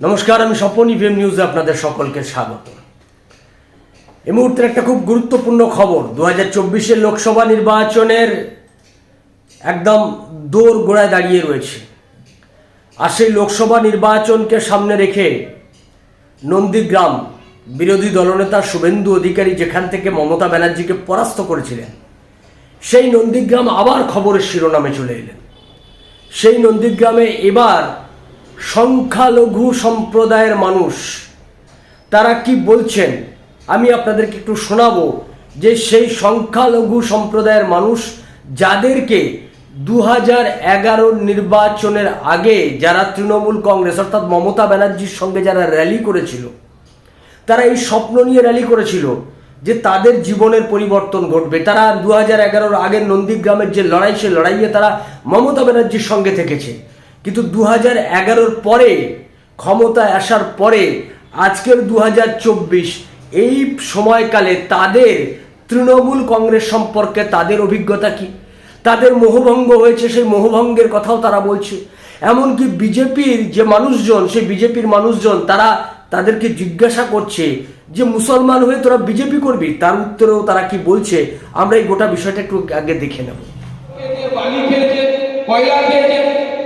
নমস্কার, আমি স্বপন ইভিএম নিউজে আপনাদের সকলকে স্বাগত। এই মুহূর্তে একটা খুব গুরুত্বপূর্ণ খবর দু হাজার চব্বিশের লোকসভা নির্বাচনের একদম দৌড় গোড়ায় দাঁড়িয়ে রয়েছে। আর সেই লোকসভা নির্বাচনকে সামনে রেখে নন্দীগ্রাম বিরোধী দলনেতা শুভেন্দু অধিকারী যেখান থেকে মমতা ব্যানার্জিকে পরাস্ত করেছিলেন, সেই নন্দীগ্রাম আবার খবরের শিরোনামে চলে এলেন। সেই নন্দীগ্রামে এবার সংখ্যালঘু সম্প্রদায়ের মানুষ, তারা কি বলছেন? আমি আপনাদেরকে একটু শোনাবো যে সেই সংখ্যালঘু সম্প্রদায়ের মানুষ যাদেরকে দু হাজার নির্বাচনের আগে যারা তৃণমূল কংগ্রেস, অর্থাৎ মমতা ব্যানার্জির সঙ্গে যারা র্যালি করেছিল, তারা এই স্বপ্ন নিয়ে র্যালি করেছিল যে তাদের জীবনের পরিবর্তন ঘটবে। তারা দু হাজার এগারোর আগের নন্দীগ্রামের যে লড়াই সে লড়াইয়ে তারা মমতা ব্যানার্জির সঙ্গে থেকেছে। কিন্তু দু হাজার এগারোর পরে, ক্ষমতায় আসার পরে, আজকের দু হাজার চব্বিশ, এই সময়কালে তাদের তৃণমূল কংগ্রেস সম্পর্কে তাদের অভিজ্ঞতা কি? তাদের মোহভঙ্গ হয়েছে, সেই মোহভঙ্গের কথাও তারা বলছে। এমনকি বিজেপির যে মানুষজন, সেই বিজেপির মানুষজন, তারা তাদেরকে জিজ্ঞাসা করছে যে, মুসলমান হয়ে তোরা বিজেপি করবি? তার উত্তরেও তারা কি বলছে, আমরা এই গোটা বিষয়টা একটু আগে দেখে নেব।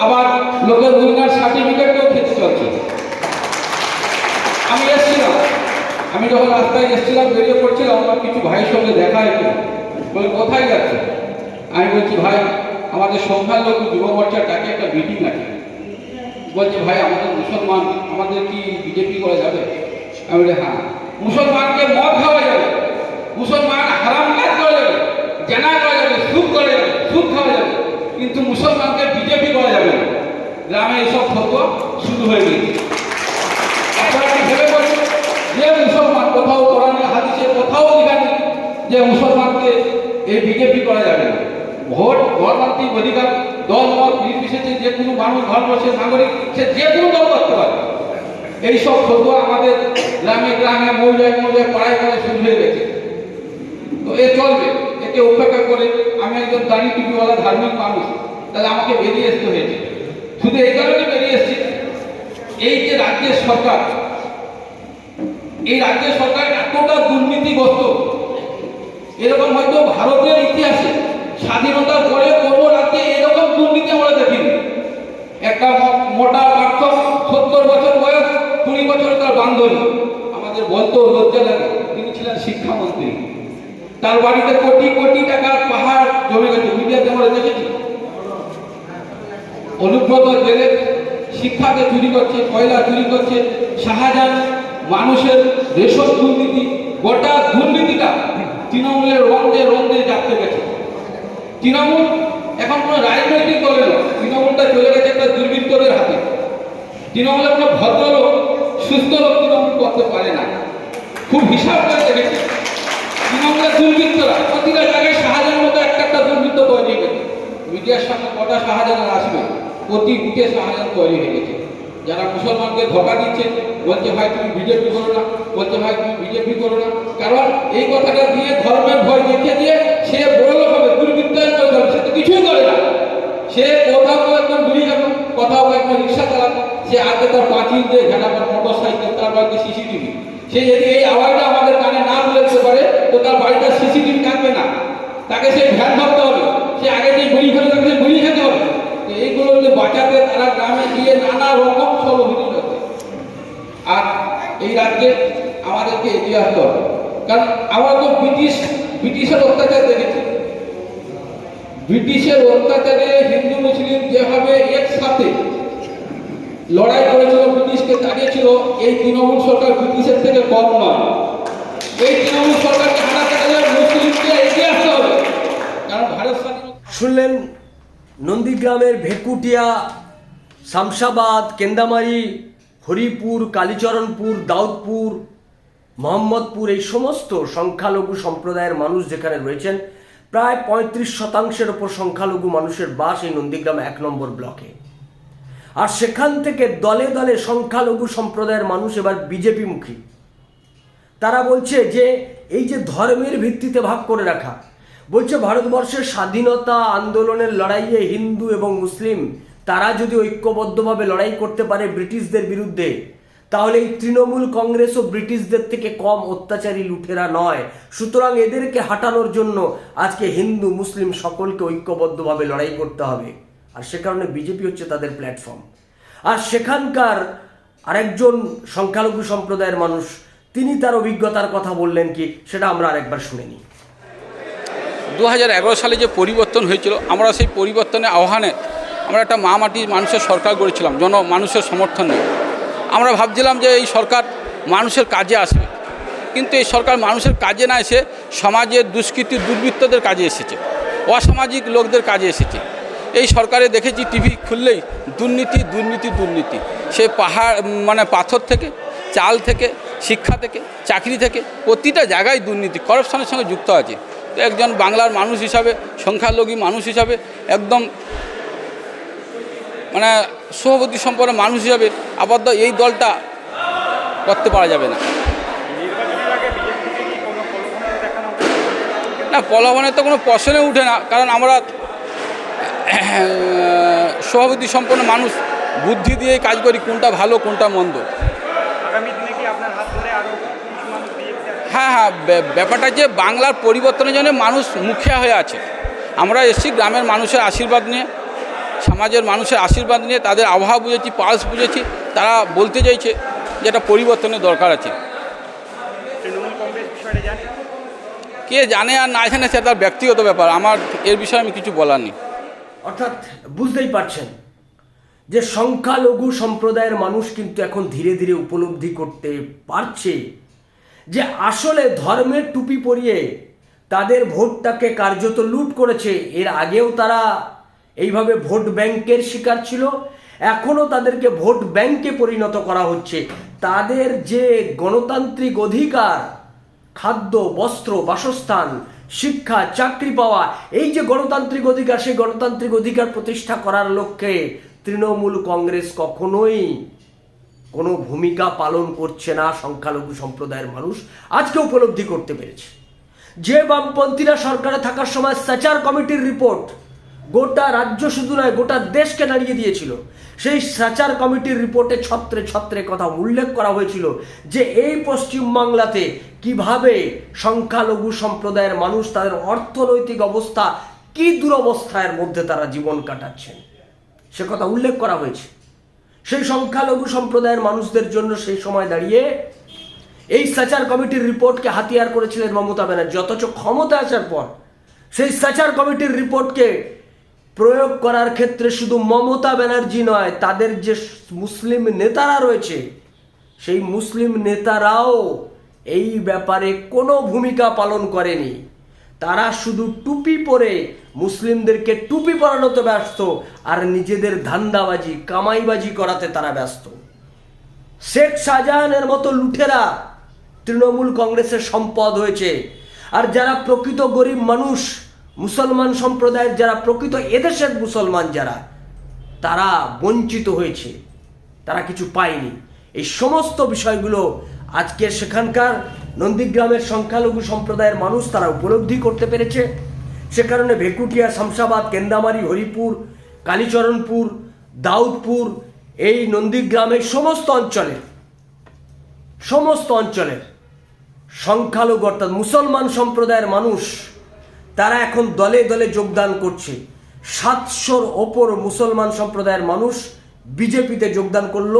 আবার লোকের দুর্গার সার্টিফিকেটও খেতে চলছে। আমি এসেছিলাম। আমি যখন রাস্তায় এসেছিলাম, বেরিয়ে পড়ছিলাম, আমার কিছু ভাইয়ের সঙ্গে দেখা হয়েছিল। বলে, কোথায় যাচ্ছে? আমি বলছি, ভাই, আমাদের সংখ্যালঘু যুব মোর্চার ডাকে একটা মিটিং আছে। বলছে, ভাই, আমাদের মুসলমান, আমাদের কি বিজেপি করা যাবে? আমি বলি হ্যাঁ। মুসলমানকে মদ খাওয়া যাবে, মুসলমান হারাম কাজ করা যাবে, জেনা করা যাবে সুখ করা যাবে, সুদ খাওয়া যাবে। কিন্তু মুসলমানকে বিজেপি করা যাবে না? গ্রামে এইসব ফটো শুরু হয়ে গেছে। আপনারা কি ভেবে বলছেন যে মুসলমান কোথাও কোরআনে কোথাও লেখা নেই যে মুসলমানকে এই বিজেপি করা যাবে না। ভোট, গণতান্ত্রিক অধিকার, দল, মত নির্বিশেষে যে কোনো মানুষ, ভারতবর্ষের নাগরিক, সে যে কোনো দল করতে পারে। এইসব ফটো আমাদের গ্রামে গ্রামে, মৌজায় মৌজায়, পাড়ায় পাড়ায় শুরু হয়ে গেছে। তো এ চলবে। একে উপেক্ষা করে আমি একজন দাঁড়িয়ে টুপিওয়ালা ধার্মিক মানুষ। তাহলে আমাকে বেরিয়ে আসতে হয়েছে। শুধু এই কারণে বেরিয়ে এসেছি। এই যে রাজ্যের সরকার, এই রাজ্যের সরকার এতটা দুর্নীতিগ্রস্ত। এরকম হয়তো ভারতের ইতিহাসে স্বাধীনতার পরে কোনো রাজ্যে এরকম দুর্নীতি আমরা দেখিনি। একটা মোটা পার্থ সত্তর বছর বয়স, কুড়ি বছর তার বান্ধবী। আমাদের বলতো লজ্জা লাগে তিনি ছিলেন শিক্ষামন্ত্রী। তার বাড়িতে কোটি কোটি টাকার পাহাড় জমে গেছে, মিডিয়াতে আমরা দেখেছি। অনুব্রত জেলে শিক্ষাকে চুরি করছে কয়লা চুরি করছে শাহজাহান মানুষের রেশন দুর্নীতি, গোটা দুর্নীতিটা তৃণমূলের রন্ধে রন্ধে চাপতে গেছে। তৃণমূল এখন কোনো রাজনৈতিক দলে নয়, তৃণমূলটা চলে গেছে একটা দুর্বৃত্তদের হাতে। তৃণমূলের কোনো ভদ্রলোক, সুস্থ লোক তৃণমূল করতে পারে না। খুব হিসাব করে দেখেছে। তৃণমূলের দুর্বৃত্তরা প্রতিটা জায়গায় শাহজাহানের মতো একটা একটা দুর্বৃত্ত তৈরি হয়ে গেছে মিডিয়ার সামনে কটা শাহজাহান আসবে? প্রতি বুথে শাহজাহান তৈরি হয়ে গেছে। যারা মুসলমানকে ধোকা দিচ্ছে, বলছে, ভাই, তুমি বিজেপি করো না। বলছে, ভাই, তুমি বিজেপি করো না। কারণ এই কথাটা দিয়ে ধর্মের ভয় দেখিয়ে দিয়ে সে বড় হবে দুর্বৃত্তায়ন করতে সে তো কিছুই করে না। সে কোথাও একজন ঘুরি যাবে, কোথাও একজন রিক্সা চালাবে। সে আগে তার পাঁচিল দিয়ে ঘেরাবার মোটর সাইকেল তার বাড়িতে সিসিটিভি সে যদি এই আওয়াজটা আমাদের কানে না তুলে পারে, তো তার বাড়িটা সিসিটিভি থাকবে না। তাকে সেই ভ্যান ধরতে হবে। সে আগে যে গুড়ি খেলে, তাকে গুড়ি খেতে হবে। তো তারা গ্রামে গিয়ে নানা রকম সব অভিযোগ আর এই রাজ্যে আমাদেরকে এগিয়ে আসতে হবে। কারণ আমরা তো ব্রিটিশ, ব্রিটিশের অত্যাচার দেখেছি। ব্রিটিশের অত্যাচারে হিন্দু, মুসলিম যেভাবে একসাথে লড়াই করেছিল, ব্রিটিশকে তাড়িয়েছিল এই তৃণমূল সরকার ব্রিটিশের থেকে কম নয়। এই তৃণমূল সরকারকে হারাতে গেলে মুসলিমকে এগিয়ে আসতে হবে। কারণ ভারত শুনলেন নন্দীগ্রামের ভেকুটিয়া, শামশাবাদ, কেন্দামারি, হরিপুর, কালীচরণপুর, দাউদপুর, মোহাম্মদপুর এই সমস্ত সংখ্যালঘু সম্প্রদায়ের মানুষ যেখানে রয়েছেন, প্রায় পঁয়ত্রিশ শতাংশের ওপর সংখ্যালঘু মানুষের বাস এই নন্দীগ্রাম এক নম্বর ব্লকে। আর সেখান থেকে দলে দলে সংখ্যালঘু সম্প্রদায়ের মানুষ এবার বিজেপি মুখী তারা বলছে যে এই যে ধর্মের ভিত্তিতে ভাগ করে রাখা বলছে ভারতবর্ষের স্বাধীনতা আন্দোলনের লড়াইয়ে হিন্দু এবং মুসলিম, তারা যদি ঐক্যবদ্ধভাবে লড়াই করতে পারে ব্রিটিশদের বিরুদ্ধে, তাহলে এই তৃণমূল কংগ্রেস ও ব্রিটিশদের থেকে কম অত্যাচারী লুঠেরা নয়। সুতরাং এদেরকে হাঁটানোর জন্য আজকে হিন্দু, মুসলিম সকলকে ঐক্যবদ্ধভাবে লড়াই করতে হবে। আর সে কারণে বিজেপি হচ্ছে তাদের প্ল্যাটফর্ম। আর সেখানকার আরেকজন সংখ্যালঘু সম্প্রদায়ের মানুষ, তিনি তার অভিজ্ঞতার কথা বললেন কি, সেটা আমরা আরেকবার শুনে নিই। দু হাজার এগারো সালে যে পরিবর্তন হয়েছিল, আমরা সেই পরিবর্তনের আহ্বানে আমরা একটা মা মাটির মানুষের সরকার গড়েছিলাম, জন মানুষের সমর্থন সমর্থনে আমরা ভাবছিলাম যে এই সরকার মানুষের কাজে আসবে, কিন্তু এই সরকার মানুষের কাজে না এসে সমাজের দুষ্কৃতি, দুর্বৃত্তদের কাজে এসেছে, অসামাজিক লোকদের কাজে এসেছে। এই সরকারে দেখেছি টিভি খুললেই দুর্নীতি দুর্নীতি দুর্নীতি। সে পাহাড় মানে পাথর থেকে, চাল থেকে, শিক্ষা থেকে, চাকরি থেকে, প্রতিটা জায়গায় দুর্নীতি করাপশনের সঙ্গে যুক্ত আছে। একজন বাংলার মানুষ হিসাবে, সংখ্যালঘু মানুষ হিসাবে, একদম মানে সভাপতি সম্পন্ন মানুষ হিসাবে আপাতত এই দলটা করতে পারা যাবে না। না প্রলোভনের তো কোনো প্রশ্নে উঠে না, কারণ আমরা সভাপতি সম্পন্ন মানুষ, বুদ্ধি দিয়ে কাজ করি কোনটা ভালো, কোনটা মন্দ। আগামী দিনে কি আপনার হাত ধরে আরও কিছু মানুষ বিজেপিতে আসবে? হ্যাঁ হ্যাঁ ব্য- ব্যাপারটা যে বাংলার পরিবর্তনের জন্য মানুষ মুখিয়া হয়ে আছে। আমরা এসেছি গ্রামের মানুষের আশীর্বাদ নিয়ে সমাজের মানুষের আশীর্বাদ নিয়ে তাদের আবহাওয়া বুঝেছি পালস বুঝেছি তারা বলতে চাইছে যে একটা পরিবর্তনের দরকার আছে। কে জানে আর না জানে সে তার ব্যক্তিগত ব্যাপার আমার এর বিষয়ে আমি কিছু বলার নেই। অর্থাৎ বুঝতেই পারছেন যে সংখ্যালঘু সম্প্রদায়ের মানুষ কিন্তু এখন ধীরে ধীরে উপলব্ধি করতে পারছে। যে আসলে ধর্মের টুপি পরিয়ে তাদের ভোটটাকে কার্যত লুট করেছে। এর আগেও তারা এইভাবে ভোট ব্যাংকের শিকার ছিল। এখনও তাদেরকে ভোট ব্যাংকে পরিণত করা হচ্ছে। তাদের যে গণতান্ত্রিক অধিকার, খাদ্য, বস্ত্র, বাসস্থান, শিক্ষা, চাকরি পাওয়া, এই যে গণতান্ত্রিক অধিকার, সেই গণতান্ত্রিক অধিকার প্রতিষ্ঠা করার লক্ষ্যে তৃণমূল কংগ্রেস কখনোই কোনো ভূমিকা পালন করছে না সংখ্যালঘু সম্প্রদায়ের মানুষ, আজকে উপলব্ধি করতে পেরেছে। যে বামপন্থীরা সরকারে থাকার সময় সাচার কমিটির রিপোর্ট গোটা রাজ্য শুধু নয়, গোটা দেশকে দাঁড়িয়ে দিয়েছিল। সেই সাচার কমিটির রিপোর্টে ছত্রে ছত্রে কথা উল্লেখ করা হয়েছিল যে এই পশ্চিমবাংলাতে কীভাবে সংখ্যালঘু সম্প্রদায়ের মানুষ তাদের অর্থনৈতিক অবস্থা, কি দুরবস্থার মধ্যে তারা জীবন কাটাচ্ছেন, সে কথা উল্লেখ করা হয়েছে। সেই সংখ্যালঘু সম্প্রদায়ের মানুষদের জন্য সেই সময় দাঁড়িয়ে এই সাচার কমিটির রিপোর্টকে হাতিয়ার করেছিলেন মমতা ব্যানার্জি। অথচ ক্ষমতা আসার পর সেই সাচার কমিটির রিপোর্টকে প্রয়োগ করার ক্ষেত্রে শুধু মমতা ব্যানার্জি নয়, তাদের যে মুসলিম নেতারা রয়েছে, সেই মুসলিম নেতারাও এই ব্যাপারে কোনো ভূমিকা পালন করেনি। তারা শুধু টুপি পরে মুসলিমদেরকে টুপি পরানোতে ব্যস্ত, আর নিজেদের ধান্দাবাজি, কামাইবাজি করাতে তারা ব্যস্ত। শেখ শাহজাহানের মতো লুঠেরা তৃণমূল কংগ্রেসের সম্পদ হয়েছে। আর যারা প্রকৃত গরিব মানুষ, মুসলমান সম্প্রদায়ের যারা প্রকৃত এদেশের মুসলমান যারা, তারা বঞ্চিত হয়েছে। তারা কিছু পায়নি। এই সমস্ত বিষয়গুলো আজকে সেখানকার নন্দীগ্রামের সংখ্যালঘু সম্প্রদায়ের মানুষ তারা উপলব্ধি করতে পেরেছে। সে কারণে ভেকুটিয়া, শামসাবাদ, কেন্দামারি, হরিপুর, কালীচরণপুর, দাউদপুর, এই নন্দীগ্রামের সমস্ত অঞ্চলে সমস্ত অঞ্চলের সংখ্যালঘু অর্থাৎ মুসলমান সম্প্রদায়ের মানুষ, তারা এখন দলে দলে যোগদান করছে। সাতশোর ওপর মুসলমান সম্প্রদায়ের মানুষ বিজেপিতে যোগদান করল,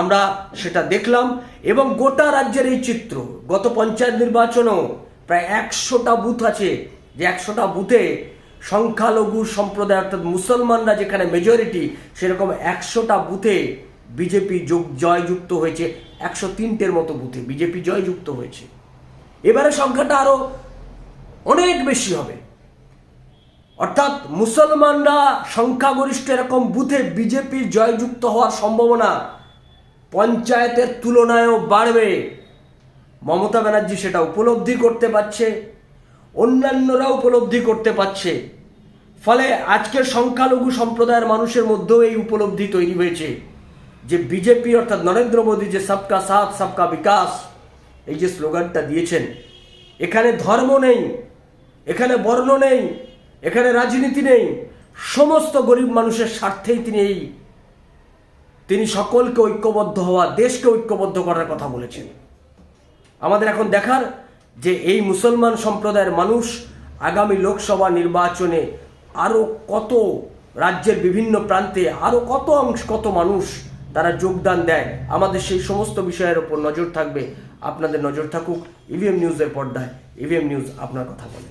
আমরা সেটা দেখলাম। এবং গোটা রাজ্যের এই চিত্র, গত পঞ্চায়েত নির্বাচনেও প্রায় একশোটা বুথ আছে যে একশোটা বুথে সংখ্যালঘু সম্প্রদায় অর্থাৎ মুসলমানরা যেখানে মেজরিটি সেরকম একশোটা বুথে বিজেপি যোগ জয়যুক্ত হয়েছে। একশো তিনটের মতো বুথে বিজেপি জয়যুক্ত হয়েছে। এবারে সংখ্যাটা আরও অনেক বেশি হবে। অর্থাৎ মুসলমানরা সংখ্যাগরিষ্ঠ এরকম বুথে বিজেপির জয়যুক্ত হওয়ার সম্ভাবনা পঞ্চায়েতের তুলনায়ও বাড়বে। মমতা ব্যানার্জি সেটা উপলব্ধি করতে পারছে। অন্যান্যরা উপলব্ধি করতে পারছে। ফলে আজকের সংখ্যালঘু সম্প্রদায়ের মানুষের মধ্যেও এই উপলব্ধি তৈরি হয়েছে। যে বিজেপি অর্থাৎ নরেন্দ্র মোদী যে সবকা সাথ, সবকা বিকাশ, এই যে স্লোগানটা দিয়েছেন, এখানে ধর্ম নেই, এখানে বর্ণ নেই, এখানে রাজনীতি নেই, সমস্ত গরিব মানুষের স্বার্থেই তিনি এই, তিনি সকলকে ঐক্যবদ্ধ হওয়া, দেশকে ঐক্যবদ্ধ করার কথা বলেছেন। আমাদের এখন দেখার যে এই মুসলমান সম্প্রদায়ের মানুষ আগামী লোকসভা নির্বাচনে আরও কত রাজ্যের বিভিন্ন প্রান্তে আরও কত অংশ, কত মানুষ তারা যোগদান দেয়, আমাদের সেই সমস্ত বিষয়ের ওপর নজর থাকবে। আপনাদের নজর থাকুক ইভিএম নিউজের পর্দায় ইভিএম নিউজ আপনার কথা বলে।